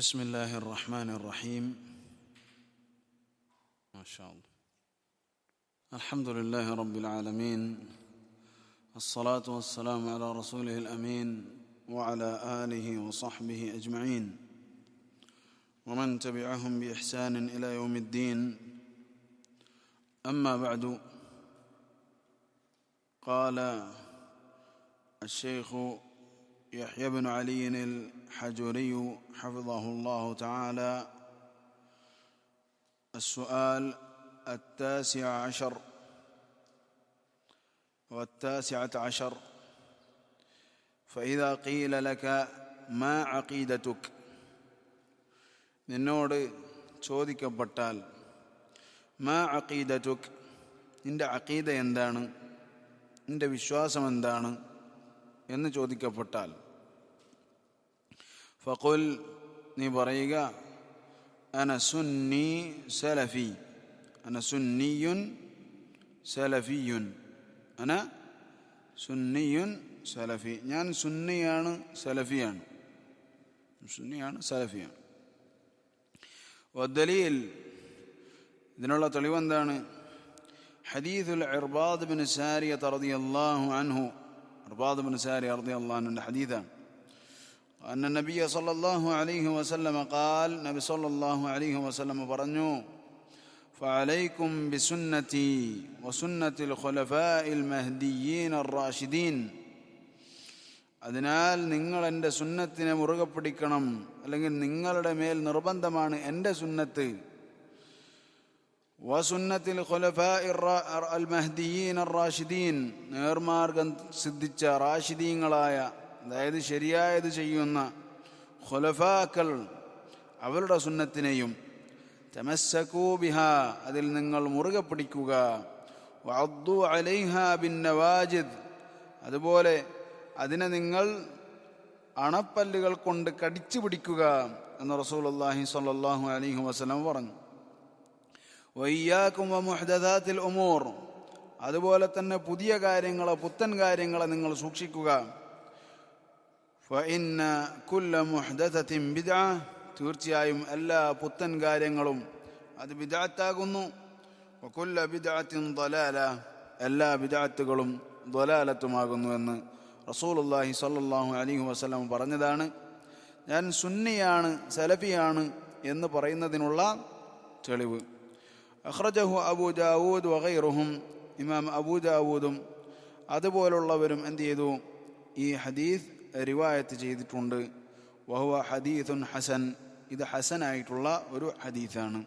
بسم الله الرحمن الرحيم. ما شاء الله. الحمد لله رب العالمين. الصلاة والسلام على رسوله الأمين وعلى آله وصحبه أجمعين. ومن تبعهم بإحسان إلى يوم الدين. أما بعد قال الشيخ يحيى بن علي الحجري حفظه الله تعالى السؤال التاسع عشر والتاسعة عشر فإذا قيل لك ما عقيدتك നിന്നോട് ചോദിക്കപ്പെട്ടാൽ മാ അക്കീദറ്റുക് നിന്റെ അക്കീദ എന്താണ് നിന്റെ വിശ്വാസം എന്താണ് എന്ന് ചോദിക്കപ്പെട്ടാൽ ഫഖുൽ നീ പറയുക അന സുന്നി സലഫി അന സുന്നിയുൻ സലഫിയുൻ അന സുന്നിയുൻ സലഫി. ഞാൻ സുന്നിയാണ് സലഫിയാണ്. സുന്നിയാണ് സലഫിയാണ്. വദ്ദലീൽ ഇതിനുള്ള തെളിവെന്താണ്? ഹദീസുൽ ഇർബാദ് ബിൻ സാരിയ തറദിയല്ലാഹു അൻഹു ഇർബാദ് ബിൻ സാരിയ റളിയല്ലാഹു അൻഹുവിന്റെ ഹദീസാണ് أن النبي صلى الله عليه وسلم قال نبي صلى الله عليه وسلم പറഞ്ഞു فعليكم بسنتي وسنة الخلفاء المهديين الراشدين അതിനാൽ നിങ്ങൾ എൻ്റെ സുന്നത്തിനെ മുറുകെ പിടിക്കണം അല്ലെങ്കിൽ നിങ്ങളുടെ മേൽ നിർബന്ധമാണ് എൻ്റെ സുന്നത്ത് വസുന്നത്തിൽ അൽ മഹ്ദിയീൻ റാഷിദീൻ നേർമാർഗം സിദ്ധിച്ച റാഷിദീങ്ങളായ അതായത് ശരിയായത് ചെയ്യുന്ന ഖുലഫാക്കൾ അവരുടെ സുന്നത്തിനെയും തമസ്സക്കൂബിഹ അതിൽ നിങ്ങൾ മുറുകെ പിടിക്കുക. വഅദ്ദു അലൈഹ ബിൻ നവാജിദ് അതുപോലെ അതിനെ നിങ്ങൾ അണപ്പല്ലുകൾ കൊണ്ട് കടിച്ചു പിടിക്കുക എന്ന് റസൂൽ അള്ളാഹി സ്വല്ലല്ലാഹു അലൈഹി വസല്ലം പറഞ്ഞു. വയ്യാക്കും മുഹദാത്തിൽ ഉമൂർ. അതുപോലെ തന്നെ പുതിയ കാര്യങ്ങളെ പുത്തൻ കാര്യങ്ങളെ നിങ്ങൾ സൂക്ഷിക്കുക. ഫഇന്ന തീർച്ചയായും എല്ലാ പുത്തൻ കാര്യങ്ങളും അത് ബിദാത്താകുന്നു. എല്ലാ ബിദാത്തുകളും ദലാലത്തുമാകുന്നു എന്ന് റസൂലുള്ളാഹി സ്വല്ലല്ലാഹു അലൈഹി വസല്ലം പറഞ്ഞതാണ്. ഞാൻ സുന്നിയാണ് സലഫിയാണ് എന്ന് പറയുന്നതിനുള്ള തെളിവ്. അഖ്റജഹു അബൂ ദാവൂദ് വഗൈറുഹും ഇമാം അബൂ ദാവൂദും അതുപോലുള്ളവരും എന്ത് ചെയ്തു ഈ ഹദീസ് റിവായത്ത് ചെയ്തിട്ടുണ്ട് വഹുവ ഹദീസുൻ ഹസൻ ഇത് ഹസനായിട്ടുള്ള ഒരു ഹദീസാണ്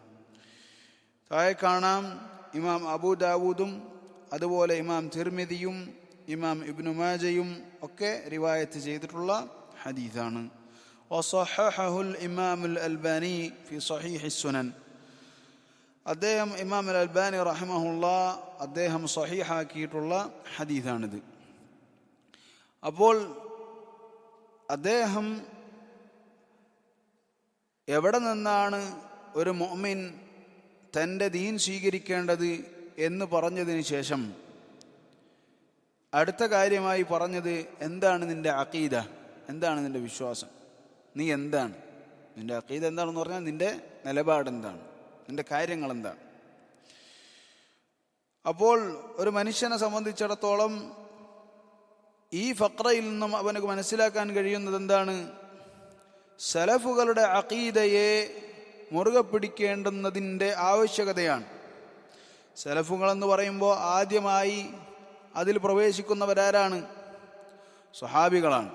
താഴെ കാണാം ഇമാം അബൂ ദാവൂദും അതുപോലെ ഇമാം തിർമിദിയും ഇമാം ഇബ്നു മാജയും ഒക്കെ റിവായത്ത് ചെയ്തിട്ടുള്ള ഹദീസാണ് وصححه الإمام الألباني في صحيح السنن അദ്ദേഹം ഇമാം അൽ അൽബാനി റഹിമഹുള്ള അദ്ദേഹം സഹീഹാക്കിയിട്ടുള്ള ഹദീസാണിത്. അപ്പോൾ അദ്ദേഹം എവിടെ നിന്നാണ് ഒരു മൊമിൻ തന്റെ ദീൻ സ്വീകരിക്കേണ്ടത് എന്ന് പറഞ്ഞതിന് ശേഷം അടുത്ത കാര്യമായി പറഞ്ഞത് എന്താണ് നിന്റെ അക്കീദ എന്താണ് നിന്റെ വിശ്വാസം? നീ എന്താണ്? നിന്റെ അക്കീദ എന്താണെന്ന് പറഞ്ഞാൽ നിന്റെ നിലപാട് എന്താണ് നിന്റെ കാര്യങ്ങൾ എന്താണ് അപ്പോൾ ഒരു മനുഷ്യനെ സംബന്ധിച്ചിടത്തോളം ഈ ഫക്രയിൽ നിന്നും അവന് മനസ്സിലാക്കാൻ കഴിയുന്നത് എന്താണ്? സലഫുകളുടെ അഖീദയെ മുറുകെ പിടിക്കേണ്ടുന്നതിന്റെ ആവശ്യകതയാണ്. സലഫുകൾ എന്ന് പറയുമ്പോൾ ആദ്യമായി അതിൽ പ്രവേശിക്കുന്നവരാരാണ്? സ്വഹാബികളാണ്.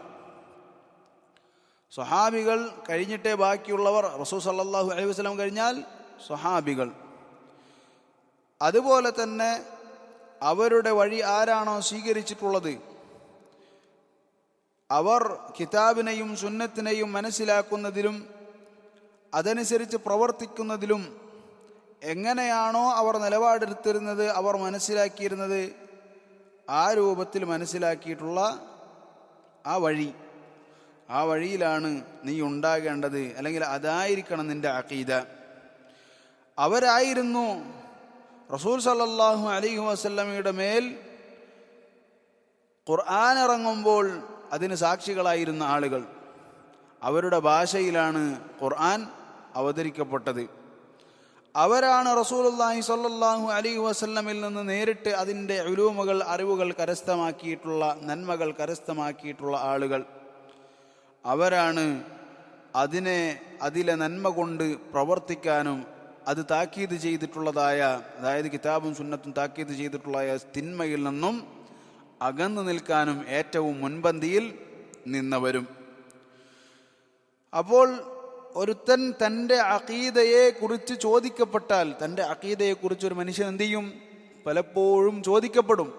സ്വഹാബികൾ കഴിഞ്ഞിട്ടേ ബാക്കിയുള്ളവർ റസൂൽ സല്ലാഹു അലൈഹി വസ്ലം കഴിഞ്ഞാൽ സ്വഹാബികൾ. അതുപോലെ തന്നെ അവരുടെ വഴി ആരാണോ സ്വീകരിച്ചിട്ടുള്ളത്? അവർ കിതാബിനെയും സുന്നത്തിനെയും മനസ്സിലാക്കുന്നതിലും അതനുസരിച്ച് പ്രവർത്തിക്കുന്നതിലും എങ്ങനെയാണോ അവർ നിലപാടെടുത്തിരുന്നത് അവർ മനസ്സിലാക്കിയിരുന്നത് ആ രൂപത്തിൽ മനസ്സിലാക്കിയിട്ടുള്ള ആ വഴി. ആ വഴിയിലാണ് നീ ഉണ്ടാകേണ്ടത് അല്ലെങ്കിൽ അതായിരിക്കണം നിന്റെ അക്കീദ അവരായിരുന്നു. റസൂൽ സല്ലാഹു അലൈഹി വസല്ലമയുടെ മേൽ ഖുർആൻ ഇറങ്ങുമ്പോൾ അതിന് സാക്ഷികളായിരുന്ന ആളുകൾ. അവരുടെ ഭാഷയിലാണ് ഖുർആൻ അവതരിക്കപ്പെട്ടത്. അവരാണ് റസൂലുള്ളാഹി സല്ലാഹു അലൈഹി വസ്ലമിൽ നിന്ന് നേരിട്ട് അതിന്റെ ഉലൂമുകൾ അറിവുകൾ കരസ്ഥമാക്കിയിട്ടുള്ള നന്മകൾ കരസ്ഥമാക്കിയിട്ടുള്ള ആളുകൾ. അവരാണ് അതിനെ അതിലെ നന്മ കൊണ്ട് പ്രവർത്തിക്കാനും അത് താക്കീത് ചെയ്തിട്ടുള്ളതായ അതായത് കിതാബും സുന്നത്തും താക്കീത് ചെയ്തിട്ടുള്ളതായ തിന്മയിൽ നിന്നും അകന്നു നിൽക്കാനും ഏറ്റവും മുൻപന്തിയിൽ നിന്നവരും. അപ്പോൾ ഒരുത്തൻ തന്റെ അഖീദയെ കുറിച്ച് ചോദിക്കപ്പെട്ടാൽ തന്റെ അഖീദയെ കുറിച്ച് ഒരു മനുഷ്യൻ എന്തു ചെയ്യും? പലപ്പോഴും ചോദിക്കപ്പെടും.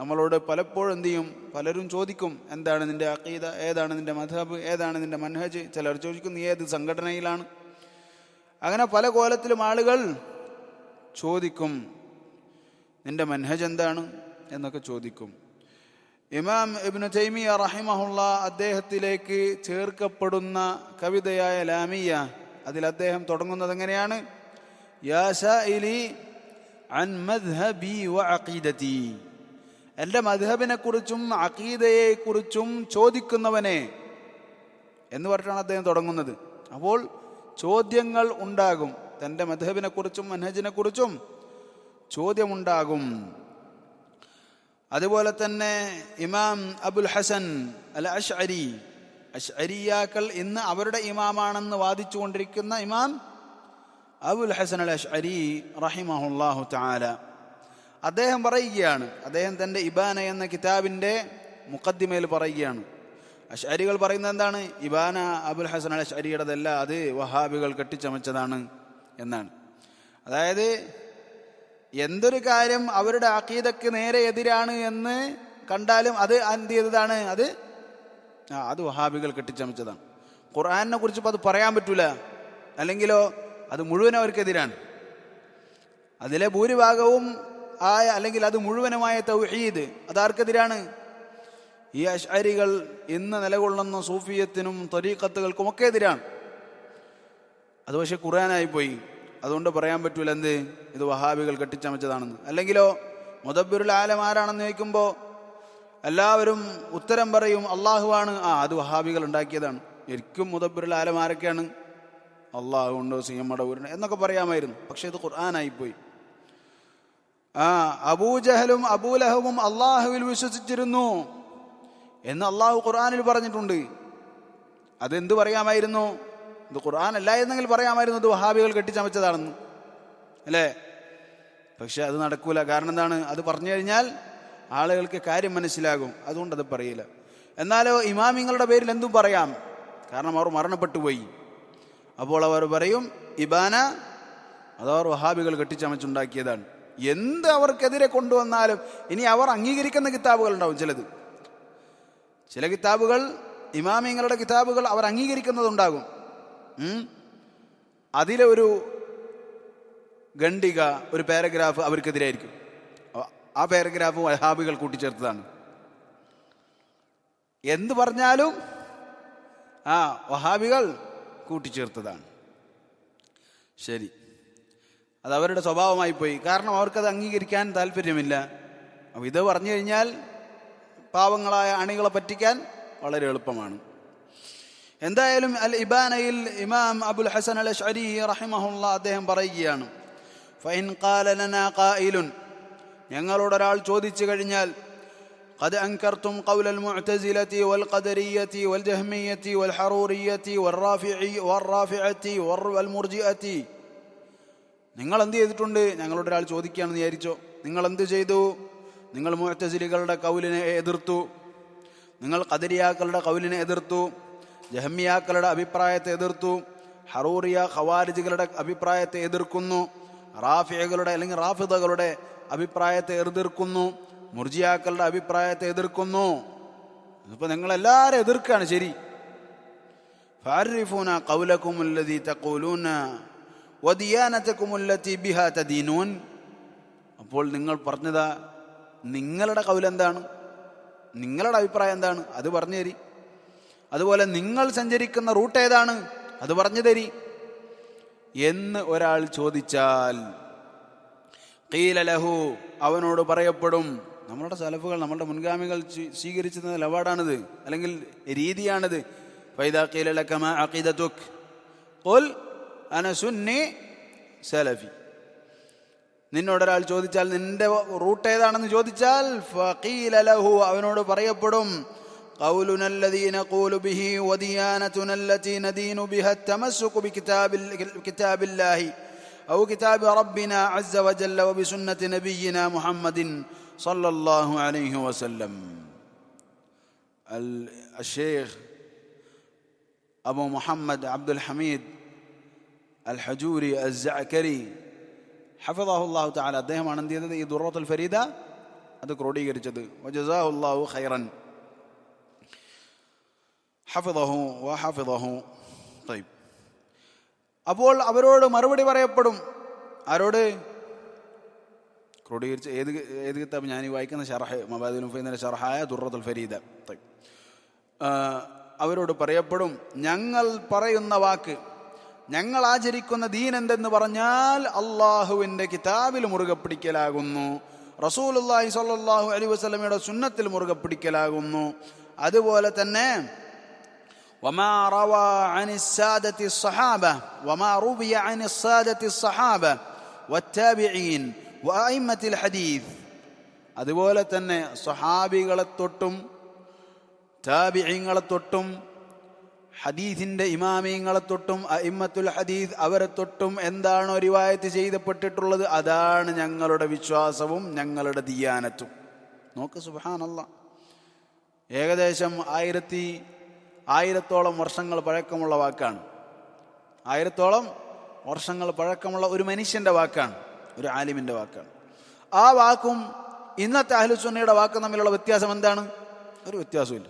നമ്മളോട് പലപ്പോഴും എന്തു ചെയ്യും? പലരും ചോദിക്കും എന്താണ് നിന്റെ അഖീദ? ഏതാണ് നിന്റെ മധബ്? ഏതാണ് നിന്റെ മൻഹജ്? ചിലർ ചോദിക്കും നീ ഏത് സംഘടനയിലാണ്? അങ്ങനെ പല കോലത്തിലും ആളുകൾ ചോദിക്കും നിന്റെ മൻഹജ് എന്താണ്? എന്നൊക്കെ ചോദിക്കും. ഇമാം ഇബ്നു തൈമിയ റഹിമഹുള്ള അദ്ദേഹത്തിലേക്ക് ചേർക്കപ്പെടുന്ന കവിതയായ ലാമിയ അതിൽ അദ്ദേഹം തുടങ്ങുന്നത് എങ്ങനെയാണ്? എന്റെ മധബിനെ എന്റെ മദ്ഹബിനെ കുറിച്ചും ചോദിക്കുന്നവനെ എന്ന് പറഞ്ഞാണ് അദ്ദേഹം തുടങ്ങുന്നത്. അപ്പോൾ ചോദ്യങ്ങൾ ഉണ്ടാകും. തന്റെ മദ്ഹബിനെ കുറിച്ചും മനഹജിനെ കുറിച്ചും ചോദ്യമുണ്ടാകും. അതുപോലെ തന്നെ ഇമാം അബുൽ ഹസൻ അൽ അഷ്അരി അഷ്അരിയാക്കൾ ഇന്ന് അവരുടെ ഇമാമാണെന്ന് വാദിച്ചുകൊണ്ടിരിക്കുന്ന ഇമാം അബുൽ ഹസൻ അൽ അഷ്അരി റഹിമഹുല്ലാഹു താല അദ്ദേഹം പറയുകയാണ് അദ്ദേഹം തന്റെ ഇബാന എന്ന കിതാബിന്റെ മുഖദ്ദിമയിൽ പറയുകയാണ് അഷ്അരികൾ പറയുന്നത് എന്താണ്? ഇബാന അബുൽ ഹസൻ അൽ അഷ്അരിയുടേതല്ല അത് വഹാബികൾ കെട്ടിച്ചമച്ചതാണ് എന്നാണ്. അതായത് എന്തൊരു കാര്യം അവരുടെ അക്കീതക്ക് നേരെ എതിരാണ് എന്ന് കണ്ടാലും അത് എന്ത് ചെയ്തതാണ്? അത് ആ അത് വഹാബികൾ കെട്ടിച്ചമച്ചതാണ്. ഖുർആാനിനെ കുറിച്ച് ഇപ്പോൾ അത് പറയാൻ പറ്റൂല. അല്ലെങ്കിലോ അത് മുഴുവൻ അവർക്കെതിരാണ്. അതിലെ ഭൂരിഭാഗവും ആയ അല്ലെങ്കിൽ അത് മുഴുവനുമായ തൗഹീദ് അതാർക്കെതിരാണ് ഈ അഷ്അരികൾ ഇന്ന് നിലകൊള്ളുന്ന സൂഫിയത്തിനും ത്വരീക്കത്തുകൾക്കും ഒക്കെ എതിരാണ്. അത് പക്ഷെ ഖുർആനായി പോയി. അതുകൊണ്ട് പറയാൻ പറ്റൂല എന്ത്? ഇത് വഹാബികൾ കെട്ടിച്ചമച്ചതാണെന്ന്. അല്ലെങ്കിലോ മുദബിറുൽ ആലം ആരാണെന്ന് ചോദിക്കുമ്പോൾ എല്ലാവരും ഉത്തരം പറയും അള്ളാഹുവാണ്. ആ അത് വഹാബികൾ ഉണ്ടാക്കിയതാണ്. ശരിക്കും മുദബിറുൽ ആലം ആരൊക്കെയാണ്? അള്ളാഹു ഉണ്ടോ സി എം മടവൂരിന് എന്നൊക്കെ പറയാമായിരുന്നു. പക്ഷെ ഇത് ഖുർആാനായിപ്പോയി ആ അബൂജഹലും അബൂലഹവും അള്ളാഹുവിൽ വിശ്വസിച്ചിരുന്നു. എന്ന് അള്ളാഹു ഖുർആാനിൽ പറഞ്ഞിട്ടുണ്ട്. അതെന്ത് പറയാമായിരുന്നു? ഇത് ഖുർആൻ അല്ല എന്നെങ്കിൽ പറയാമായിരുന്നു ഇത് വഹാബികൾ കെട്ടിച്ചമച്ചതാണെന്ന്. അല്ലേ? പക്ഷെ അത് നടക്കൂല. കാരണം എന്താണ്? അത് പറഞ്ഞു കഴിഞ്ഞാൽ ആളുകൾക്ക് കാര്യം മനസ്സിലാകും. അതുകൊണ്ട് അത് പറയില്ല. എന്നാലോ ഇമാമിങ്ങളുടെ പേരിൽ എന്തും പറയാം. കാരണം അവർ മരണപ്പെട്ടു പോയി. അപ്പോൾ അവർ പറയും ഇബാന അതവർ വഹാബികൾ കെട്ടിച്ചമച്ചുണ്ടാക്കിയതാണ്. എന്ത് അവർക്കെതിരെ കൊണ്ടുവന്നാലും ഇനി അവർ അംഗീകരിക്കുന്ന കിതാബുകൾ ഉണ്ടാവും ചിലത്. ചില കിതാബുകൾ ഇമാമിങ്ങളുടെ കിതാബുകൾ അവർ അംഗീകരിക്കുന്നതുണ്ടാകും. അതിലെ ഒരു ഖണ്ഡിക ഒരു പാരഗ്രാഫ് അവർക്കെതിരായിരിക്കും. ആ പാരഗ്രാഫ് വഹാബികൾ കൂട്ടിച്ചേർത്തതാണ്. എന്ത് പറഞ്ഞാലും ആ വഹാബികൾ കൂട്ടിച്ചേർത്തതാണ്. ശരി. അത് അവരുടെ സ്വഭാവമായി പോയി. കാരണം അവർക്കത് അംഗീകരിക്കാൻ താല്പര്യമില്ല. അപ്പോൾ ഇത് പറഞ്ഞു കഴിഞ്ഞാൽ പാവങ്ങളായ അണികളെ പറ്റിക്കാൻ വളരെ എളുപ്പമാണ് എന്തായാലും അൽ ഇബാനയിൽ ഇമാം അബുൽ ഹസൻ അൽ അഷ്അരി റഹിമഹുല്ല അദ്ദേഹം പറയുകയാണ് ഫൈൻ ഖാല ലനാ ഖായിലുൻ ഞങ്ങളോട് ഒരാൾ ചോദിച്ചു കഴിഞ്ഞാൽ قد أنكرتم قول المعتزلة والقدرية والجهمية والحرورية والرافعي والرافعة والمرجئة നിങ്ങൾ എന്ത് ചെയ്തിട്ടുണ്ട് ഞങ്ങളോട് ഒരാൾ ചോദിക്കുകയാണെന്ന് വിചാരിച്ചോ നിങ്ങൾ എന്ത് ചെയ്തു നിങ്ങൾ മുഴത്തസിലികളുടെ കൗലിനെ എതിർത്തു. നിങ്ങൾ കതിരിയാക്കളുടെ കൗലിനെ എതിർത്തു. ജഹമ്മിയാക്കളുടെ അഭിപ്രായത്തെ എതിർത്തു. ഹറൂറിയ ഖവാരിജുകളുടെ അഭിപ്രായത്തെ എതിർക്കുന്നു. റാഫിയകളുടെ അല്ലെങ്കിൽ റാഫിദകളുടെ അഭിപ്രായത്തെ എതിർക്കുന്നു. മുർജിയാക്കളുടെ അഭിപ്രായത്തെ എതിർക്കുന്നു. ഇപ്പോൾ നിങ്ങളെല്ലാവരും എതിർക്കുകയാണ് ശരി. ഫാരിഫൂന കൗലക്കുമുല്ലതി തക്കൂലൂന വദിയാനത്തക്കുമുല്ലത്തി ബിഹാ തദീനൂൻ. അപ്പോൾ നിങ്ങൾ പറഞ്ഞതാ നിങ്ങളുടെ കൗലെന്താണ് നിങ്ങളുടെ അഭിപ്രായം എന്താണ്? അത് പറഞ്ഞു തരി. അതുപോലെ നിങ്ങൾ സഞ്ചരിക്കുന്ന റൂട്ട് ഏതാണ്? അത് പറഞ്ഞു തരി. എന്ന് ഒരാൾ ചോദിച്ചാൽ കീലലഹു അവനോട് പറയപ്പെടും നമ്മളുടെ സലഫുകൾ നമ്മളുടെ മുൻഗാമികൾ സ്വീകരിച്ചിരുന്ന നിലപാടാണിത് അല്ലെങ്കിൽ രീതിയാണിത്. ഫൈദാ കീലലക്കമ അഖീദത്തുക് കൊൽ അന സുന്നി സലഫി. سني سلفي നിന്നോട് ഒരാൾ ചോദിച്ചാൽ നിന്റെ റൂട്ട് ഏതാണെന്ന് ചോദിച്ചാൽ ഫഖീല ലഹു അവനോട് പറയപ്പെടും قولنا الذي نقول به وديانتنا التي ندين بها التمسك بكتاب كتاب الله أو كتاب ربنا عز وجل وبسنة نبينا محمد صلى الله عليه وسلم ال- الشيخ أبو محمد عبد الحميد الحجوري الزعكري ഹഫദാഹു അള്ളാഹു താല അദ്ദേഹമാണ് എന്ത് ചെയ്തത്? ഈ ദുറോത്തുൽ ഫരീദ അത് ക്രോഡീകരിച്ചത്. വജസാഹു അള്ളാഹു ഖൈറൻ. ഹഫദഹു അപ്പോൾ അവരോട് മറുപടി പറയപ്പെടും. ആരോട്? ക്രോഡീകരിച്ച് ഏത് ഏത് കിതാബ്? ഞാൻ ഈ വായിക്കുന്ന ഷർഹ മബാദുൽ മുഫീദിന്റെ ഷർഹായ ദുറത്തുൽ ഫരീദ. അവരോട് പറയപ്പെടും. ഞങ്ങൾ പറയുന്ന വാക്ക് ഞങ്ങൾ ആചരിക്കുന്ന ദീൻ എന്തെന്ന് പറഞ്ഞാൽ അള്ളാഹുവിന്റെ കിതാബിൽ മുറുകെ പിടിക്കലാകുന്നു. റസൂലുല്ലാഹി സാഹു അലി വസ്ലമയുടെ സുന്നത്തിൽ മുറുകെ പിടിക്കലാകുന്നു. അതുപോലെ തന്നെ അതുപോലെ തന്നെ സഹാബികളെ തൊട്ടും തൊട്ടും ഹദീസിന്റെ ഇമാമീങ്ങളെ തൊട്ടും അയിമ്മത്തുൽ ഹദീസ് അവരെ തൊട്ടും എന്താണോ റിവായത്ത് ചെയ്തപ്പെട്ടിട്ടുള്ളത്? അതാണ് ഞങ്ങളുടെ വിശ്വാസവും ഞങ്ങളുടെ ദിയാനത്തും. നോക്ക് സുബാനല്ല ഏകദേശം ആയിരത്തി ആയിരത്തോളം വർഷങ്ങൾ പഴക്കമുള്ള വാക്കാണ്. ആയിരത്തോളം വർഷങ്ങൾ പഴക്കമുള്ള ഒരു മനുഷ്യന്റെ വാക്കാണ് ഒരു ആലിമിന്റെ വാക്കാണ്. ആ വാക്കും ഇന്നത്തെ അഹ്ലുസുന്നയുടെ വാക്കും തമ്മിലുള്ള വ്യത്യാസം എന്താണ്? ഒരു വ്യത്യാസവും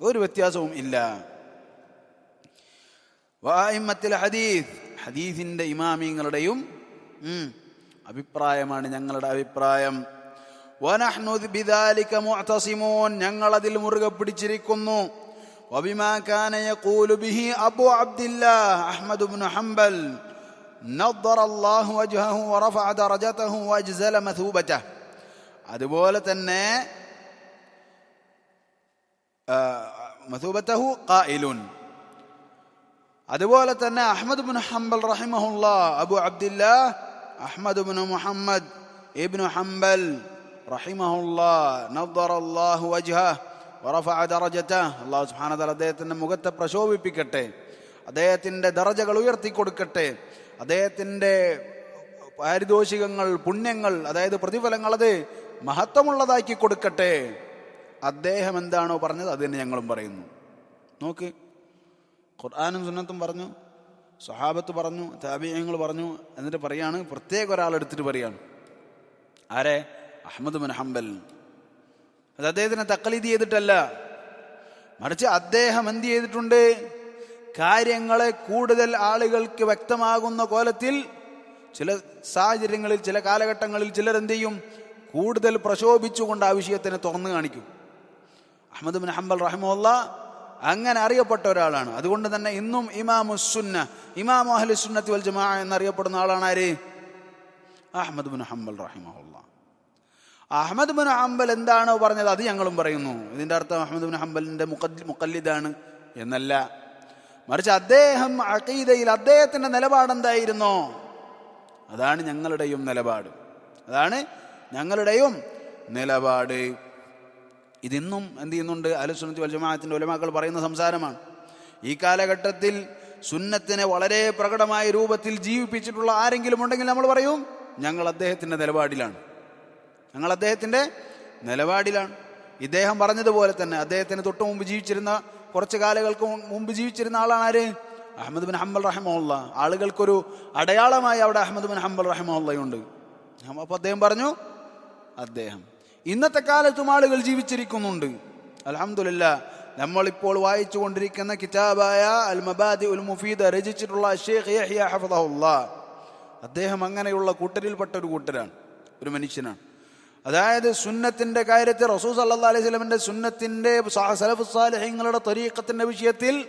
ഒരു വ്യത്യാസവും ഇല്ല. വായ്മത്തിലെ ഹദീസ്. ഹദീസിന്റെ ഇമാമിങ്ങളുടെയും അഭിപ്രായമാണ് ഞങ്ങളുടെ അഭിപ്രായം. ഞങ്ങളതിൽ മുറുകെ പിടിച്ചിരിക്കുന്നു. ഹംബൽ. അതുപോലെ തന്നെ മസൂബത്തഹു കായിലുൻ അതുപോലെ തന്നെ അഹമ്മദ് ബിൻ ഹംബൽ റഹിമഹുല്ല Abu Abdillah Ahmad bin Muhammad ibn Hanbal റഹിമഹുല്ല നദ്ദറല്ലാഹു വജ്ഹ വറഫഅ ദറജതഹ അല്ലാഹു സുബ്ഹാനഹു വ തആല അദ്ദേഹത്തിന്റെ മുഖത്തെ പ്രശോഭിപ്പിക്കട്ടെ. അദ്ദേഹത്തിന്റെ ദറജകൾ ഉയർത്തി കൊടുക്കട്ടെ അദ്ദേഹത്തിന്റെ പാരിതോഷികങ്ങൾ പുണ്യങ്ങൾ അതായത് പ്രതിഫലങ്ങൾ അത് മഹത്വമുള്ളതാക്കി കൊടുക്കട്ടെ. അദ്ദേഹം എന്താണോ പറഞ്ഞത് അത് തന്നെ ഞങ്ങളും പറയുന്നു. നോക്ക്. ഖുർആാനും സുന്നത്തും പറഞ്ഞു സ്വഹാബത്ത് പറഞ്ഞു താബിയങ്ങൾ പറഞ്ഞു എന്നിട്ട് പറയാണ് പ്രത്യേക ഒരാളെടുത്തിട്ട് പറയാണ്. ആരെ? Ahmad bin Hanbal. അത് അദ്ദേഹത്തിനെ തക്കലീതി ചെയ്തിട്ടല്ല. മറിച്ച് അദ്ദേഹം എന്ത് ചെയ്തിട്ടുണ്ട്? കാര്യങ്ങളെ കൂടുതൽ ആളുകൾക്ക് വ്യക്തമാകുന്ന കോലത്തിൽ ചില സാഹചര്യങ്ങളിൽ ചില കാലഘട്ടങ്ങളിൽ ചിലർ എന്ത് ചെയ്യും? കൂടുതൽ പ്രശോഭിച്ചുകൊണ്ട് ആ വിഷയത്തിനെ തുറന്നു കാണിക്കും. അഹമ്മദ് ബിൻ ഹംബൽ റഹിമുല്ല അങ്ങനെ അറിയപ്പെട്ട ഒരാളാണ്. അതുകൊണ്ട് തന്നെ ഇന്നും ഇമാമുസുന്ന ഇമാമു അഹ്ലു സുന്നത്തി വൽ ജമാ എന്നറിയപ്പെടുന്ന ആളാണ് ആര്? അഹമ്മദ് ബിൻ ഹംബൽ റഹിമഹുല്ല. അഹമ്മദ് ബിൻ ഹംബൽ എന്താണോ പറഞ്ഞത് അത് ഞങ്ങളും പറയുന്നു. ഇതിന്റെ അർത്ഥം അഹമ്മദ് ബിൻ ഹംബലിന്റെ മുക്കല്ലിദാണ് എന്നല്ല. മറിച്ച് അദ്ദേഹം അഖീദയിൽ അദ്ദേഹത്തിന്റെ നിലപാട് എന്തായിരുന്നോ? അതാണ് ഞങ്ങളുടെയും നിലപാട്. അതാണ് ഞങ്ങളുടെയും നിലപാട്. ഇതിന്നും എന്ത് ചെയ്യുന്നുണ്ട്? അലുസുന്നത്തി വൽജമാഅത്തിന്റെ ഒലമാക്കൾ പറയുന്ന സംസാരമാണ്. ഈ കാലഘട്ടത്തിൽ സുന്നത്തിനെ വളരെ പ്രകടമായ രൂപത്തിൽ ജീവിപ്പിച്ചിട്ടുള്ള ആരെങ്കിലും ഉണ്ടെങ്കിൽ നമ്മൾ പറയും ഞങ്ങൾ അദ്ദേഹത്തിന്റെ നിലപാടിലാണ്. ഞങ്ങൾ അദ്ദേഹത്തിന്റെ നിലപാടിലാണ്. ഇദ്ദേഹം പറഞ്ഞതുപോലെ തന്നെ അദ്ദേഹത്തിന് തൊട്ട് മുമ്പ് ജീവിച്ചിരുന്ന കുറച്ച് കാലങ്ങൾക്ക് മുമ്പ് ജീവിച്ചിരുന്ന ആളാണ് ആര് അഹമ്മദ് ബിൻ ഹംബൽ റഹ്മുള്ള ആളുകൾക്കൊരു അടയാളമായി അവിടെ അഹമ്മദ് ബിൻ ഹംബൽ റഹ്മുള്ളയുണ്ട് അപ്പോൾ അദ്ദേഹം പറഞ്ഞു അദ്ദേഹം ഇന്നത്തെ കാലത്തും ആളുകൾ ജീവിച്ചിരിക്കുന്നുണ്ട്. അലഹമില്ല നമ്മളിപ്പോൾ വായിച്ചു കൊണ്ടിരിക്കുന്ന കിതാബായ അൽ മബാദി ഉൽ മുഫീദ് രചിച്ചിട്ടുള്ള ഹഫദഹുല്ലാ. അദ്ദേഹം അങ്ങനെയുള്ള കൂട്ടരിൽപ്പെട്ട ഒരു കൂട്ടരാണ് ഒരു മനുഷ്യനാണ്. അതായത് സുന്നത്തിന്റെ കാര്യത്തിൽ റസൂസ് അല്ലാ അലൈഹി സ്വലമിന്റെ സുന്നത്തിന്റെ സ- സലഫ് സാലിഹ്യങ്ങളുടെ തരീക്കത്തിന്റെ വിഷയത്തിൽ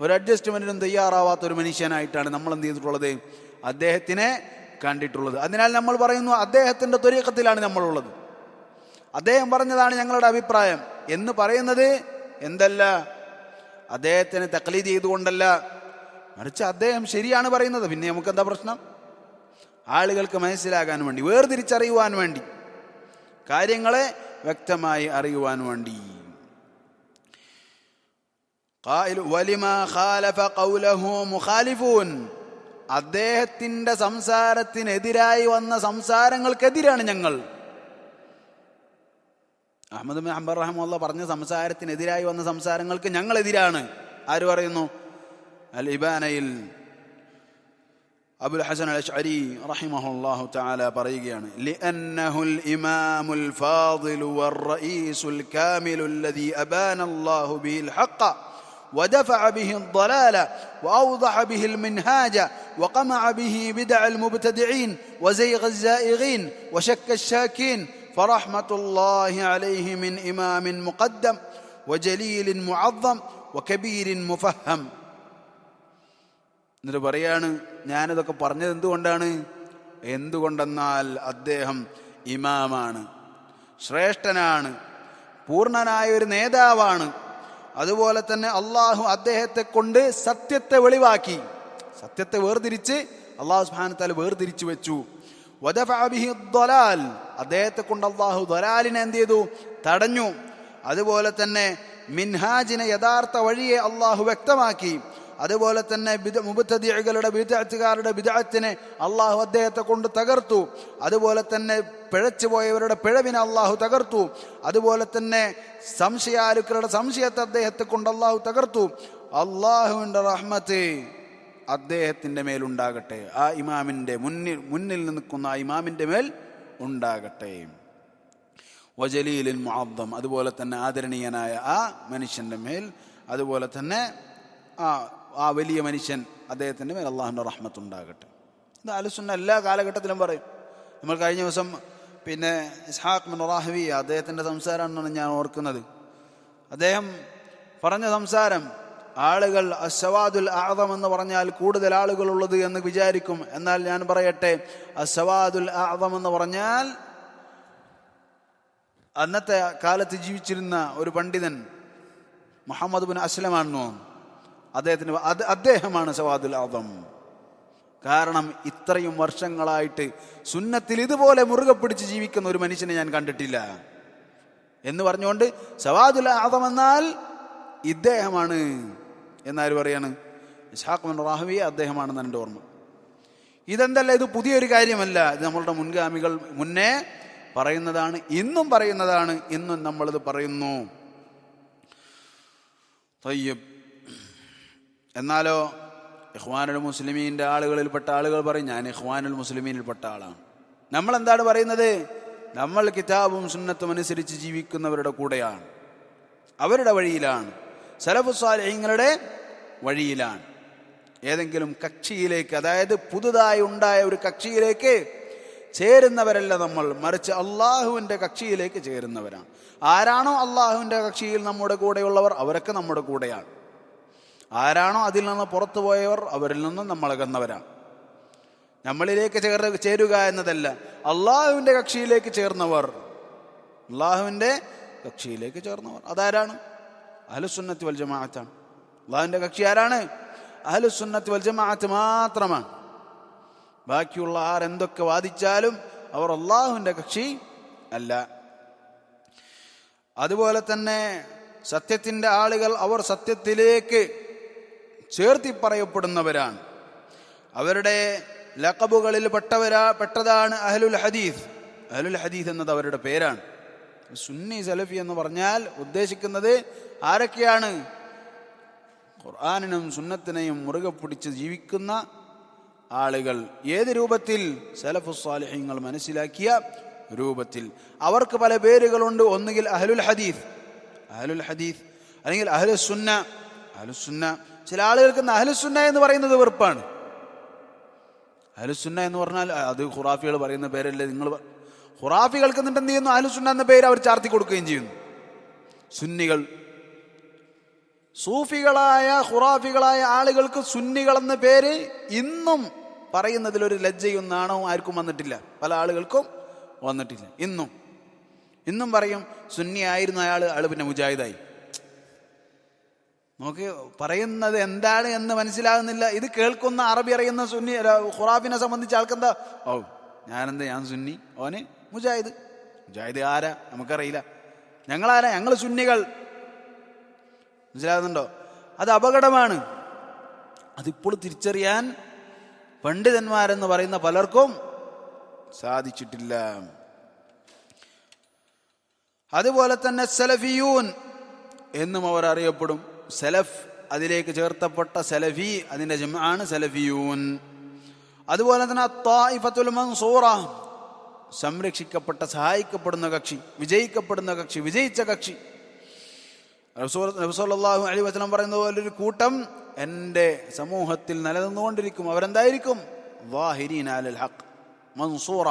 ഒരു അഡ്ജസ്റ്റ്മെന്റിനും തയ്യാറാവാത്ത ഒരു മനുഷ്യനായിട്ടാണ് നമ്മൾ എന്ത് ചെയ്തിട്ടുള്ളത് അദ്ദേഹത്തിനെ കണ്ടിട്ടുള്ളത്. അതിനാൽ നമ്മൾ പറയുന്നു അദ്ദേഹത്തിന്റെ ത്വരീക്കത്തിലാണ് നമ്മളുള്ളത്. അദ്ദേഹം പറഞ്ഞതാണ് ഞങ്ങളുടെ അഭിപ്രായം. എന്ന് പറയുന്നത് എന്തല്ല? അദ്ദേഹത്തിന് തക്ലീദ് ചെയ്തുകൊണ്ടല്ല. മറിച്ച് അദ്ദേഹം ശരിയാണ് പറയുന്നത്. പിന്നെ നമുക്ക് എന്താ പ്രശ്നം? ആളുകൾക്ക് മനസ്സിലാകാൻ വേണ്ടി വേർതിരിച്ചറിയുവാൻ വേണ്ടി കാര്യങ്ങളെ വ്യക്തമായി അറിയുവാൻ വേണ്ടി. അദ്ദേഹത്തിന്റെ സംസാരത്തിനെതിരായി വന്ന സംസാരങ്ങൾക്കെതിരാണ് ഞങ്ങൾ. അഹമ്മദ് ബിൻ ഹംബർ റഹ്മുള്ള പറഞ്ഞ സംസാരത്തിനെതിരായി വന്ന സംസാരങ്ങൾക്ക് ഞങ്ങൾ എതിരാണ് ആര് പറയുന്നു അൽ ഇബാനയിൽ അബുൽ ഹസൻ അൽ അഷ്അരി റഹിമഹുല്ലാഹു തആല പറയുകയാണ് ലിഅന്നഹുൽ ഇമാമുൽ ഫാദിലു വർ-റഈസുൽ കാമിലു الذي أبان الله به الحق ودفع به الضلال وأوضح به المنهاج وقمع به بدع المبتدعين وزيغ الزائغين وشك الشاكين فرحمة الله عليه من إمام مقدم وجليل معظم وكبير مفهم എന്നിട്ട് പറയാണ് ഞാനിതൊക്കെ പറഞ്ഞത് എന്തുകൊണ്ടാണ് എന്തുകൊണ്ടെന്നാൽ അദ്ദേഹം ഇമാമാണ് ശ്രേഷ്ഠനാണ് പൂർണ്ണനായ ഒരു നേതാവാണ് അതുപോലെ തന്നെ അള്ളാഹു അദ്ദേഹത്തെ കൊണ്ട് സത്യത്തെ വെളിവാക്കി സത്യത്തെ വേർതിരിച്ച് അള്ളാഹു സുബാനത്താൽ വേർതിരിച്ചു വെച്ചു വദഫഅ ബിഹി ദ്വലാൽ അദ്ദേഹത്തെ കൊണ്ട് അള്ളാഹു ദലാലിനെ എന്ത് ചെയ്തു? തടഞ്ഞു. അതുപോലെ തന്നെ മിൻഹാജിനെ യഥാർത്ഥ വഴിയെ അള്ളാഹു വ്യക്തമാക്കി. അതുപോലെ തന്നെ ബിദ മുബത്തദികളുടെ ബിദഅത്തിനെ അള്ളാഹു അദ്ദേഹത്തെ കൊണ്ട് തകർത്തു. അതുപോലെ തന്നെ പിഴച്ചു പോയവരുടെ പിഴവിനെ അള്ളാഹു തകർത്തു. അതുപോലെ തന്നെ സംശയാലുക്കളുടെ സംശയത്തെ അദ്ദേഹത്തെ കൊണ്ട് അള്ളാഹു തകർത്തു. അള്ളാഹുവിന്റെ റഹ്മത്ത് അദ്ദേഹത്തിന്റെ മേലുണ്ടാകട്ടെ. ആ ഇമാമിന്റെ മുന്നിൽ മുന്നിൽ നിൽക്കുന്ന ആ ഇമാമിന്റെ മേൽ ഉണ്ടാകട്ടെ. വജലീലിൻ മുഅദ്ദം അതുപോലെ തന്നെ ആദരണീയനായ ആ മനുഷ്യന്റെ മേൽ അതുപോലെ തന്നെ ആ ആ വലിയ മനുഷ്യൻ അദ്ദേഹത്തിന്റെ മേൽ അള്ളാഹുന്റെ റഹ്മത്ത് ഉണ്ടാകട്ടെ. ഇത് അലുസുന്ന എല്ലാ കാലഘട്ടത്തിലും പറയും. നമ്മൾ കഴിഞ്ഞ ദിവസം പിന്നെ ഇസ്ഹാഖ് മിറാഹവി അദ്ദേഹത്തിന്റെ സംസാരമാണെന്നാണ് ഞാൻ ഓർക്കുന്നത്. അദ്ദേഹം പറഞ്ഞ സംസാരം ആളുകൾ അസവാദുൽ ആദം എന്ന് പറഞ്ഞാൽ കൂടുതൽ ആളുകളുള്ളത് എന്ന് വിചാരിക്കും. എന്നാൽ ഞാൻ പറയട്ടെ അസവാദുൽ ആദം എന്ന് പറഞ്ഞാൽ അന്നത്തെ കാലത്ത് ജീവിച്ചിരുന്ന ഒരു പണ്ഡിതൻ മുഹമ്മദ് ബിൻ അസ്ലമാണെന്ന് അദ്ദേഹത്തിന് അത് അദ്ദേഹമാണ് സവാദുൽ ആദം കാരണം ഇത്രയും വർഷങ്ങളായിട്ട് സുന്നത്തിൽ ഇതുപോലെ മുറുകെ പിടിച്ച് ജീവിക്കുന്ന ഒരു മനുഷ്യനെ ഞാൻ കണ്ടിട്ടില്ല. എന്ന് പറഞ്ഞുകൊണ്ട് സവാദുൽ ആദം എന്നാൽ ഇദ്ദേഹമാണ് എന്നാര് പറയാണ്? ഇസ്ഹാഖ് ബിൻ റാഹവി അദ്ദേഹമാണെന്ന് എന്റെ ഓർമ്മ. ഇതെന്തല്ല ഇത് പുതിയൊരു കാര്യമല്ല. ഇത് നമ്മളുടെ മുൻഗാമികൾ മുന്നേ പറയുന്നതാണ് ഇന്നും പറയുന്നതാണ് ഇന്നും നമ്മളിത് പറയുന്നു. തയ്യബ്. എന്നാലോ ഇഹ്വാനുൽ മുസ്ലിമീന്റെ ആളുകളിൽപ്പെട്ട ആളുകൾ പറയും ഞാൻ ഇഖ്വാനുൽ മുസ്ലിമീനിൽപ്പെട്ട ആളാണ്. നമ്മൾ എന്താണ് പറയുന്നത്? നമ്മൾ കിതാബും സുന്നത്തും അനുസരിച്ച് ജീവിക്കുന്നവരുടെ കൂടെയാണ്. അവരുടെ വഴിയിലാണ്. സലഫു സ്വാലിഹ്യങ്ങളുടെ വഴിയിലാണ്. ഏതെങ്കിലും കക്ഷിയിലേക്ക് അതായത് പുതുതായി ഉണ്ടായ ഒരു കക്ഷിയിലേക്ക് ചേരുന്നവരല്ല നമ്മൾ. മറിച്ച് അള്ളാഹുവിന്റെ കക്ഷിയിലേക്ക് ചേരുന്നവരാണ്. ആരാണോ അള്ളാഹുവിന്റെ കക്ഷിയിൽ നമ്മുടെ കൂടെയുള്ളവർ അവരൊക്കെ നമ്മുടെ കൂടെയാണ്. ആരാണോ അതിൽ നിന്ന് പുറത്തു പോയവർ അവരിൽ നിന്നും നമ്മൾ അകന്നവരാണ്. നമ്മളിലേക്ക് ചേർ ചേരുക എന്നതല്ല അള്ളാഹുവിന്റെ കക്ഷിയിലേക്ക് ചേർന്നവർ. അള്ളാഹുവിന്റെ കക്ഷിയിലേക്ക് ചേർന്നവർ. അതാരാണ്? അഹലുസുന്നത്ത് വൽ ജമാഅത്താണ്. അള്ളാഹുവിന്റെ കക്ഷി ആരാണ്? അഹലു സുന്നത്ത് വൽജമാഅത്ത് മാത്രമാണ്. ബാക്കിയുള്ള ആരെന്തൊക്കെ വാദിച്ചാലും അവർ അള്ളാഹുവിന്റെ കക്ഷി അല്ല. അതുപോലെ തന്നെ സത്യത്തിന്റെ ആളുകൾ അവർ സത്യത്തിലേക്ക് ചേർത്തി പറയപ്പെടുന്നവരാണ്. അവരുടെ ലക്കബുകളിൽ പെട്ടവരാ പെട്ടതാണ് അഹലുൽ ഹദീസ്. അഹലുൽ ഹദീസ് എന്നത് അവരുടെ പേരാണ്. സുന്നി സലഫി എന്ന് പറഞ്ഞാൽ ഉദ്ദേശിക്കുന്നത് ആരൊക്കെയാണ്? ഖുർആാനിനും സുന്നത്തിനെയും മുറുകെ പിടിച്ച് ജീവിക്കുന്ന ആളുകൾ ഏത് രൂപത്തിൽ? സലഫു സ്വാലിഹ്യങ്ങൾ മനസ്സിലാക്കിയ രൂപത്തിൽ. അവർക്ക് പല പേരുകളുണ്ട്. ഒന്നുകിൽ അഹലുൽ ഹദീഫ് അഹലുൽ ഹദീഫ് അല്ലെങ്കിൽ അഹലുസുന്ന അഹലുസുന്ന ചില ആളുകൾക്ക് അഹലുസുന്ന എന്ന് പറയുന്നത് വെറുപ്പാണ്. അഹലുസുന്ന എന്ന് പറഞ്ഞാൽ അത് ഖുറാഫികൾ പറയുന്ന പേരല്ലേ? നിങ്ങൾ ഖുറാഫികൾക്ക് എന്നിട്ട് എന്ത് ചെയ്യുന്നു? അഹലുസുന്ന എന്ന പേര് അവർ ചാർത്തി കൊടുക്കുകയും ചെയ്യുന്നു. സുന്നികൾ സൂഫികളായ ഖുറാഫികളായ ആളുകൾക്ക് സുന്നികളെന്ന പേര് ഇന്നും പറയുന്നതിൽ ഒരു ലജ്ജയും നാണവും ആർക്കും വന്നിട്ടില്ല. പല ആളുകൾക്കും വന്നിട്ടില്ല. ഇന്നും. ഇന്നും പറയും സുന്നി ആയിരുന്ന അയാൾ അയാൾ പിന്നെ മുജാഹിദായി. നോക്കി പറയുന്നത് എന്താണ് എന്ന് മനസ്സിലാകുന്നില്ല. ഇത് കേൾക്കുന്ന അറബി അറിയുന്ന സുന്നി ഖുറാഫിനെ സംബന്ധിച്ച ആൾക്കെന്താ? ഓ ഞാനെന്താ ഞാൻ സുന്നി ഓന് മുജാഹിദ്. മുജാഹിദ് ആരാ? നമുക്കറിയില്ല. ഞങ്ങളാരാ? ഞങ്ങൾ സുന്നികൾ. മനസ്സിലാകുന്നുണ്ടോ? അത് അപകടമാണ്. അതിപ്പോൾ തിരിച്ചറിയാൻ പണ്ഡിതന്മാരെന്ന് പറയുന്ന പലർക്കും സാധിച്ചിട്ടില്ല. അതുപോലെ തന്നെ സലഫിയൂൻ എന്നും അവർ അറിയപ്പെടും. സലഫ് അതിലേക്ക് ചേർത്തപ്പെട്ട സലഫി അതിന്റെ ആണ് സലഫിയൂൻ. അതുപോലെ തന്നെ തായിഫത്തുൽ മൻസൂറ സംരക്ഷിക്കപ്പെട്ട സഹായിക്കപ്പെടുന്ന കക്ഷി വിജയിക്കപ്പെടുന്ന കക്ഷി വിജയിച്ച കക്ഷി നബിസ്വല്ലാഹു അലി വസ്ലം പറയുന്നത് പോലെ ഒരു കൂട്ടം എന്റെ സമൂഹത്തിൽ നിലനിന്നുകൊണ്ടിരിക്കും. അവരെന്തായിരിക്കും? വാഹിരീൻ അലൽ ഹക്ക് മൻസൂറ.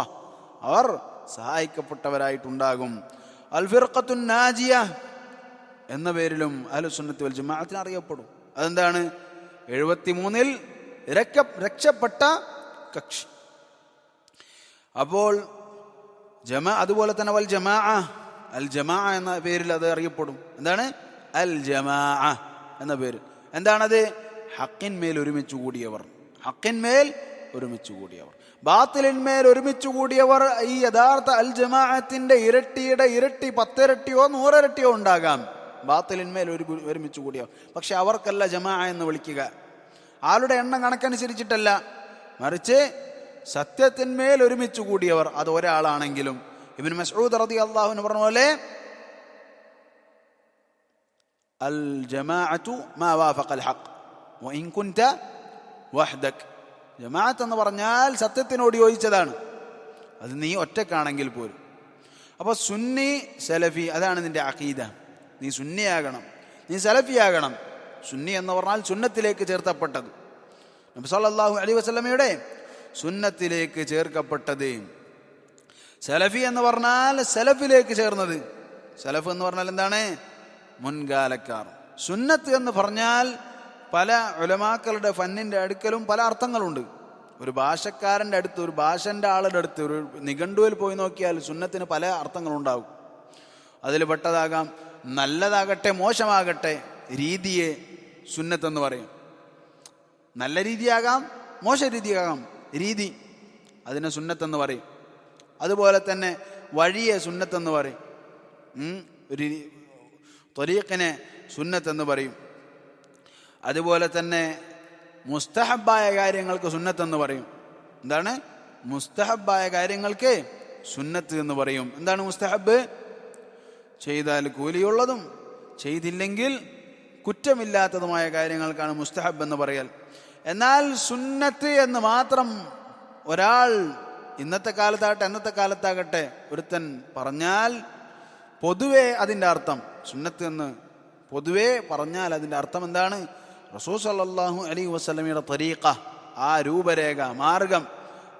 അവർ സഹായിക്കപ്പെട്ടവരായിട്ടുണ്ടാകും. അൽ ഫിർഖത്തുൻ നാജിയ എന്ന പേരിലും അഹ്ലുസുന്നത്തി വൽ ജമാഅത്തിന് അറിയപ്പെടും. അതെന്താണ്? എഴുപത്തിമൂന്നിൽ രക്ക രക്ഷപ്പെട്ട കക്ഷി. അപ്പോൾ ജമാ അതുപോലെ തന്നെ വൽ ജമാ അൽ ജമാ എന്ന പേരിൽ അത് അറിയപ്പെടും. എന്താണ്? അൽ ജമാ എന്ന പേര്. എന്താണത്? ഹക്കിന്മേൽ ഒരുമിച്ച് കൂടിയവർ. ഹക്കിന്മേൽ ഒരുമിച്ച് കൂടിയവർ. ബാത്തിലിന്മേൽ ഒരുമിച്ച് കൂടിയവർ ഈ യഥാർത്ഥ അൽ ജമാഅത്തിന്റെ ഇരട്ടിയുടെ ഇരട്ടി പത്തിരട്ടിയോ നൂറിരട്ടിയോ ഉണ്ടാകാം. ബാത്തിലിന്മേൽ ഒരു ഒരുമിച്ച് കൂടിയവർ. പക്ഷെ അവർക്കല്ല ജമാ എന്ന് വിളിക്കുക. ആളുടെ എണ്ണം കണക്കനുസരിച്ചിട്ടല്ല. മറിച്ച് സത്യത്തിന്മേൽ ഒരുമിച്ച് കൂടിയവർ. അത് ഒരാളാണെങ്കിലും. ഇബിൻ മസ്ഊദ് റതി അള്ളാഹുവിന് പറഞ്ഞ പോലെ അൽ ما മാ الحق وإن كنت وحدك ജമാഅത്ത് എന്ന് പറഞ്ഞാൽ സത്യത്തിനോട് യോജിച്ചതാണ്. അത് നീ ഒറ്റക്കാണെങ്കിൽ പോലും. അപ്പോൾ സുന്നി സലഫി അതാണ് നിന്റെ അഖീദ. നീ സുന്നിയാകണം. നീ സലഫിയാകണം. സുന്നി എന്ന് പറഞ്ഞാൽ സുന്നത്തിലേക്ക് ചേർത്തപ്പെട്ടത് നബി സല്ലല്ലാഹു അലൈഹി വസല്ലമയുടെ സുന്നത്തിലേക്ക് ചേർക്കപ്പെട്ടത്. സലഫി എന്ന് പറഞ്ഞാൽ സലഫിലേക്ക് ചേർന്നത്. സലഫ് എന്ന് പറഞ്ഞാൽ എന്താണ്? മുൻകാലക്കാർ. സുന്നത്ത് എന്ന് പറഞ്ഞാൽ പല ഉലമാക്കളുടെ ഫന്നിന്റെ അടുക്കലും പല അർത്ഥങ്ങളുണ്ട്. ഒരു ഭാഷക്കാരന്റെ അടുത്ത് ഒരു ഭാഷന്റെ ആളുടെ അടുത്ത് ഒരു നിഘണ്ടുവിൽ പോയി നോക്കിയാൽ സുന്നത്തിന് പല അർത്ഥങ്ങളുണ്ടാകും. അതിൽ പെട്ടതാകാം നല്ലതാകട്ടെ മോശമാകട്ടെ രീതിയെ സുന്നത്തെന്ന് പറയും. നല്ല രീതിയാകാം മോശ രീതിയാകാം രീതി അതിനെ സുന്നത്തെന്ന് പറയും. അതുപോലെ തന്നെ വഴിയെ സുന്നത്തെന്ന് പറയും. ഒരു ത്വരീഖിനെ സുന്നത്തെന്ന് പറയും. അതുപോലെ തന്നെ മുസ്തഹബായ കാര്യങ്ങൾക്ക് സുന്നത്ത് എന്ന് പറയും. എന്താണ്? മുസ്തഹബായ കാര്യങ്ങൾക്ക് സുന്നത്ത് എന്ന് പറയും. എന്താണ് മുസ്തഹബ്? ചെയ്താൽ കൂലിയുള്ളതും ചെയ്തില്ലെങ്കിൽ കുറ്റമില്ലാത്തതുമായ കാര്യങ്ങൾക്കാണ് മുസ്തഹബ് എന്ന് പറയൽ. എന്നാൽ സുന്നത്ത് എന്ന് മാത്രം ഒരാൾ ഇന്നത്തെ കാലത്താകട്ടെ അന്നത്തെ കാലത്താകട്ടെ ഒരുത്തൻ പറഞ്ഞാൽ പൊതുവെ അതിന്റെ അർത്ഥം സുന്നത്ത് എന്ന് പൊതുവെ പറഞ്ഞാൽ അതിന്റെ അർത്ഥം എന്താണ്? റസൂൽ സല്ലല്ലാഹു അലി വസ്ലമിയുടെ തരീഖ ആ രൂപരേഖ മാർഗം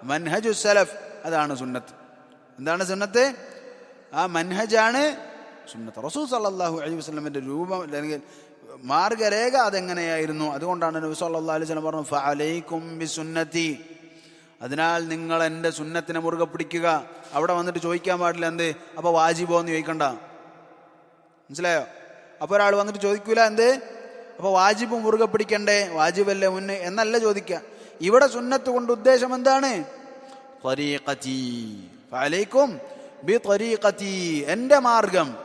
മൻഹജു സലഫ് അതാണ് സുന്നത്ത്. എന്താണ് സുന്നത്ത്? ആ മൻഹജാണ് സുന്നത്ത്. റസൂൽ സല്ലല്ലാഹു അലി വസ്ലമിന്റെ രൂപം അല്ലെങ്കിൽ മാർഗരേഖ അതെങ്ങനെയായിരുന്നു? അതുകൊണ്ടാണ് നബി സല്ലല്ലാഹു അലൈഹി വസല്ലം പറഞ്ഞു ഫഅലൈക്കും ബിസുന്നതി അതിനാൽ നിങ്ങൾ എന്റെ സുന്നത്തിനെ മുറുകെ പിടിക്കുക. അവിടെ വന്നിട്ട് ചോദിക്കാൻ പാടില്ല എന്ത്? അപ്പോൾ വാജിബോ എന്ന് ചോദിക്കണ്ട. മനസ്സിലായോ? അപ്പോൾ ഒരാൾ വന്നിട്ട് ചോദിക്കൂല എന്ത്? അപ്പോൾ വാജിബ് മുറുകെ പിടിക്കണ്ടേ? വാജിബല്ലേ മുന്നേ എന്നല്ല ചോദിക്കുക ഇവിടെ സുന്നത്ത് കൊണ്ട് ഉദ്ദേശം എന്താണ്. എന്റെ മാർഗം.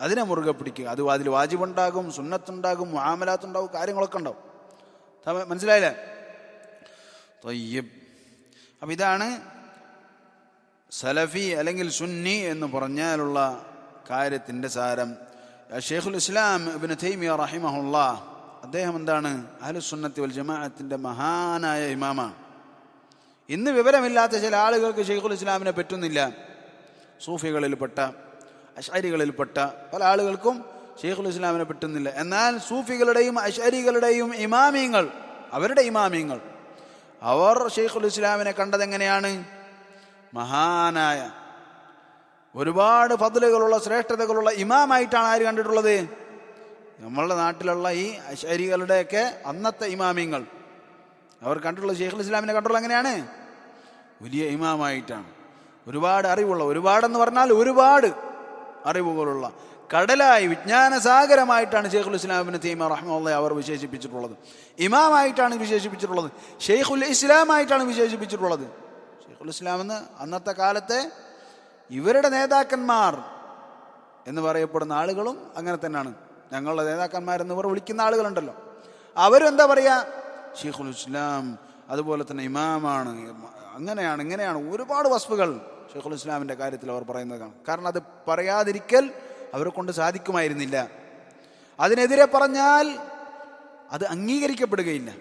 അതിനെ മുറുകെ പിടിക്കുക. അത് അതിൽ വാജിബുണ്ടാകും സുന്നത്തുണ്ടാകും മാമലാത്തുണ്ടാകും കാര്യങ്ങളൊക്കെ ഉണ്ടാവും. മനസ്സിലായില്ലേ? തൊയ്യബ്. അപ്പം ഇതാണ് സലഫി അല്ലെങ്കിൽ സുന്നി എന്ന് പറഞ്ഞാലുള്ള കാര്യത്തിന്റെ സാരം. ഷെയ്ഖുൽ ഇസ്ലാം ഇബിൻ തൈമിയ റഹിമഹുള്ള അദ്ദേഹം എന്താണ്? അഹലുസുന്നത്തി വൽ ജമാഅത്തിന്റെ മഹാനായ ഇമാമാണ് ഇന്ന് വിവരമില്ലാത്ത ചില ആളുകൾക്ക് ഷെയ്ഖുൽ ഇസ്ലാമിനെ പറ്റുന്നില്ല. സൂഫികളിൽപ്പെട്ട അഷാരികളിൽപ്പെട്ട പല ആളുകൾക്കും ഷെയ്ഖുൽ ഇസ്ലാമിനെ പറ്റുന്നില്ല. എന്നാൽ സൂഫികളുടെയും അഷാരികളുടെയും ഇമാമിയങ്ങൾ അവരുടെ ഇമാമിയങ്ങൾ അവർ ഷെയ്ഖുൽ ഇസ്ലാമിനെ കണ്ടതെങ്ങനെയാണ് മഹാനായ ഒരുപാട് ഫതിലുകളുള്ള ശ്രേഷ്ഠതകളുള്ള ഇമാമായിട്ടാണ് ആര് കണ്ടിട്ടുള്ളത്? നമ്മളുടെ നാട്ടിലുള്ള ഈ അശരികളുടെയൊക്കെ അന്നത്തെ ഇമാമിങ്ങൾ. അവർ കണ്ടിട്ടുള്ള ഷെയ്ഖുൽ ഇസ്ലാമിനെ കണ്ടിട്ടുള്ള എങ്ങനെയാണ്? വലിയ ഇമാമായിട്ടാണ്. ഒരുപാട് അറിവുള്ള ഒരുപാടെന്ന് പറഞ്ഞാൽ ഒരുപാട് അറിവുകളുള്ള കടലായി വിജ്ഞാനസാഗരമായിട്ടാണ് ഷെയ്ഖുൽ ഇസ്ലാമിന് തീമ റഹ്മുള്ള അവർ വിശേഷിപ്പിച്ചിട്ടുള്ളത്. ഇമാമായിട്ടാണ് വിശേഷിപ്പിച്ചിട്ടുള്ളത്. ഷെയ്ഖുൽ ഇസ്ലാമായിട്ടാണ് വിശേഷിപ്പിച്ചിട്ടുള്ളത്. ഷെയ്ഖുൽ ഇസ്ലാം എന്ന് അന്നത്തെ കാലത്തെ ഇവരുടെ നേതാക്കന്മാർ എന്ന് പറയപ്പെടുന്ന ആളുകളും അങ്ങനെ തന്നെയാണ്. ഞങ്ങളുടെ നേതാക്കന്മാരെന്ന് ഇവർ വിളിക്കുന്ന ആളുകളുണ്ടല്ലോ. അവരെന്താ പറയുക ഷെയ്ഖുൽ ഇസ്ലാം അതുപോലെ തന്നെ ഇമാമാണ്. അങ്ങനെയാണ് ഇങ്ങനെയാണ്. ഒരുപാട് വസ്തുക്കൾ ഷെയ്ഖുൽ ഇസ്ലാമിന്റെ കാര്യത്തിൽ അവർ പറയുന്നത് കാരണം അത് പറയാതിരിക്കൽ അവരെ കൊണ്ട് സാധിക്കുമായിരുന്നില്ല. അതിനെതിരെ പറഞ്ഞാൽ അത് അംഗീകരിക്കപ്പെടുകയില്ല.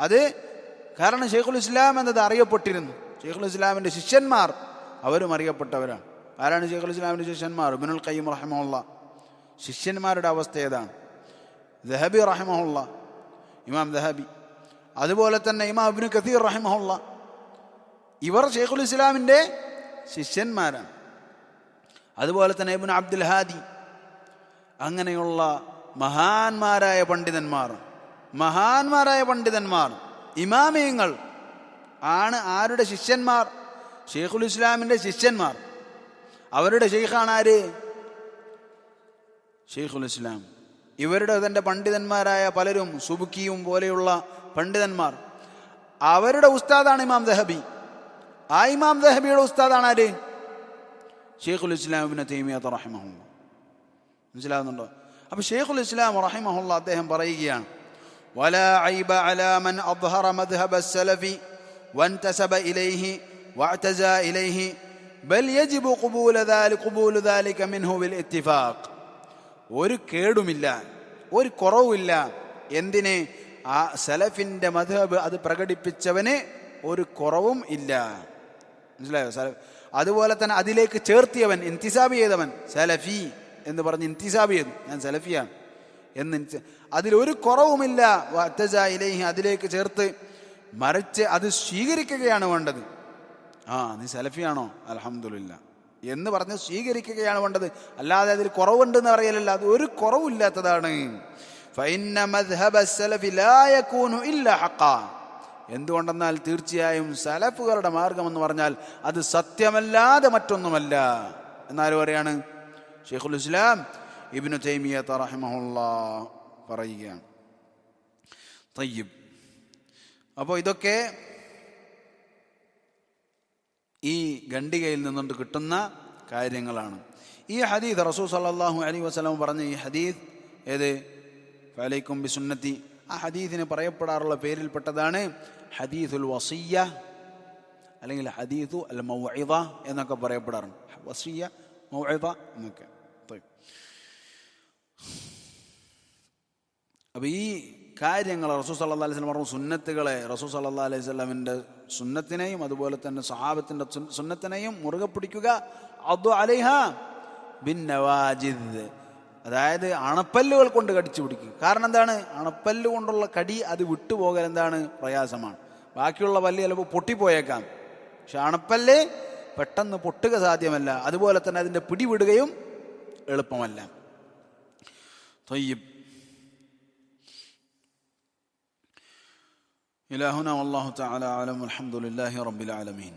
അത് കാരണം ഷെയ്ഖുൽ ഇസ്ലാം എന്നത് അറിയപ്പെട്ടിരുന്നു. ഷെയ്ഖുൽ ഇസ്ലാമിന്റെ ശിഷ്യന്മാർ അവരും അറിയപ്പെട്ടവരാണ്. ആരാണ് ഷെയ്ഖുൽ ഇസ്ലാമിന്റെ ശിഷ്യന്മാർ? ബിനുൽ കയ്യം റഹ്മുള്ള ശിഷ്യന്മാരുടെ അവസ്ഥ ഏതാണ്? ദഹബി റഹ്മുള്ള ഇമാം ദഹബി. അതുപോലെ തന്നെ ഇമാം അബിനു കസീർ റഹ്മുള്ള ഇവർ ഷെയ്ഖുൽ ഇസ്ലാമിന്റെ ശിഷ്യന്മാരാണ്. അതുപോലെ തന്നെ ഇബിൻ അബ്ദുൽ ഹാദി. അങ്ങനെയുള്ള മഹാന്മാരായ പണ്ഡിതന്മാർ മഹാന്മാരായ പണ്ഡിതന്മാർ ഇമാമിയങ്ങൾ ആണ് ആരുടെ ശിഷ്യന്മാർ? ഷെയ്ഖുൽ ഇസ്ലാമിന്റെ ശിഷ്യന്മാർ. അവരുടെ ഷെയ്ഖാണ് ആര്? ഷെയ്ഖുൽ ഇസ്ലാം. ഇവരുടെ തന്റെ പണ്ഡിതന്മാരായ പലരും സുബുക്കിയും പോലെയുള്ള പണ്ഡിതന്മാർ. അവരുടെ ഉസ്താദാണ് ഇമാം ദഹബി. ആ ഇമാം ദഹബിയുടെ ഉസ്താദാണ് ആര്? ഷെയ്ഖുൽ ഇസ്ലാം ഇബ്നു തൈമിയത്ത് റഹിമഹുല്ല മനസ്സിലാകുന്നുണ്ടോ അപ്പോൾ ഷെയ്ഖുൽ ഇസ്ലാം റഹിമഹുല്ല അദ്ദേഹം പറയുകയാണ് ولا عيب على من أظهر مذهب السلف وانتسب إليه واعتزى إليه بل يجب قبول ذلك قبول ذلك منه بالاتفاق ഒരു കേടുമില്ല ഒരു കുറവുമില്ല എന്തിന് ആ സലഫിൻ്റെ മധബ് അത് പ്രകടിപ്പിച്ചവന് ഒരു കുറവും ഇല്ല മനസ്സിലായോ? സല അതുപോലെ തന്നെ അതിലേക്ക് ചേർത്തിയവൻ ഇൻതിസാബ് ചെയ്തവൻ സലഫി എന്ന് പറഞ്ഞ് ഇൻതിസാബ് ചെയ്തു. ഞാൻ സലഫിയാണ് എന്ന് അതിലൊരു കുറവുമില്ല. അറ്റജായിലേഹി അതിലേക്ക് ചേർത്ത് മറിച്ച് അത് സ്വീകരിക്കുകയാണ് വേണ്ടത്. ആ നീ സലഫിയാണോ? അലഹമില്ല എന്ന് പറഞ്ഞ് സ്വീകരിക്കുകയാണ് വേണ്ടത്. അല്ലാതെ അതിൽ കുറവുണ്ടെന്ന് പറയലല്ല. അത് ഒരു കുറവില്ലാത്തതാണ് ഫൈന മദ്ഹബ സലഫി ലാ യകൂനു ഇല്ലാ ഹഖാ. എന്തുകൊണ്ടെന്നാൽ തീർച്ചയായും സലഫുകളുടെ മാർഗം എന്ന് പറഞ്ഞാൽ അത് സത്യമല്ലാതെ മറ്റൊന്നുമല്ല. എന്നാലും പറയാണ്? ഷെയ്ഖുൽ ഇസ്ലാം ഇബ്നു തൈമിയ തറഹിമുള്ള പറയുകയാണ്. തയ്യിബ്. അപ്പോൾ ഇതൊക്കെ ഈ ഖണ്ഡികയിൽ നിന്നുകൊണ്ട് കിട്ടുന്ന കാര്യങ്ങളാണ്. ഈ ഹദീദ് റസൂ സല്ലാഹു അലൈഹി വസല്ലം പറഞ്ഞ ഈ ഹദീദ് ഏത്? ഫലൈക്കും ബിസുന്നത്തി. ആ ഹദീദിന് പറയപ്പെടാറുള്ള പേരിൽപ്പെട്ടതാണ് ഹദീസുൽ വസിയ അല്ലെങ്കിൽ ഹദീസു അൽ മൗഇദ എന്നൊക്കെ പറയപ്പെടാറുണ്ട്. വസിയ മൗഇദ എന്നൊക്കെ. അപ്പോൾ ഈ കാര്യങ്ങൾ റസൂ സല്ലാ അലൈഹി സ്വലം പറഞ്ഞു സുന്നത്തുകളെ റസൂ സല്ലാ അലൈഹി സ്വലമിന്റെ സുന്നത്തിനെയും അതുപോലെ തന്നെ സഹാബത്തിന്റെ സുന്നത്തിനെയും മുറുകെ പിടിക്കുക. അതു അലൈഹ ബിൻ നവാജിദ്. അതായത് അണപ്പല്ലുകൾ കൊണ്ട് കടിച്ചു പിടിക്കുക കാരണം എന്താണ് അണപ്പല്ല് കൊണ്ടുള്ള കടി അത് വിട്ടുപോകൽ എന്താണ് പ്രയാസമാണ് ബാക്കിയുള്ള പല്ല് ചിലപ്പോൾ പൊട്ടിപ്പോയേക്കാം പക്ഷെ അണപ്പല്ല് പെട്ടെന്ന് പൊട്ടുക സാധ്യമല്ല അതുപോലെ തന്നെ അതിൻ്റെ പിടിവിടുകയും എളുപ്പമല്ല طيب إلى هنا والله تعالى أعلم والحمد لله رب العالمين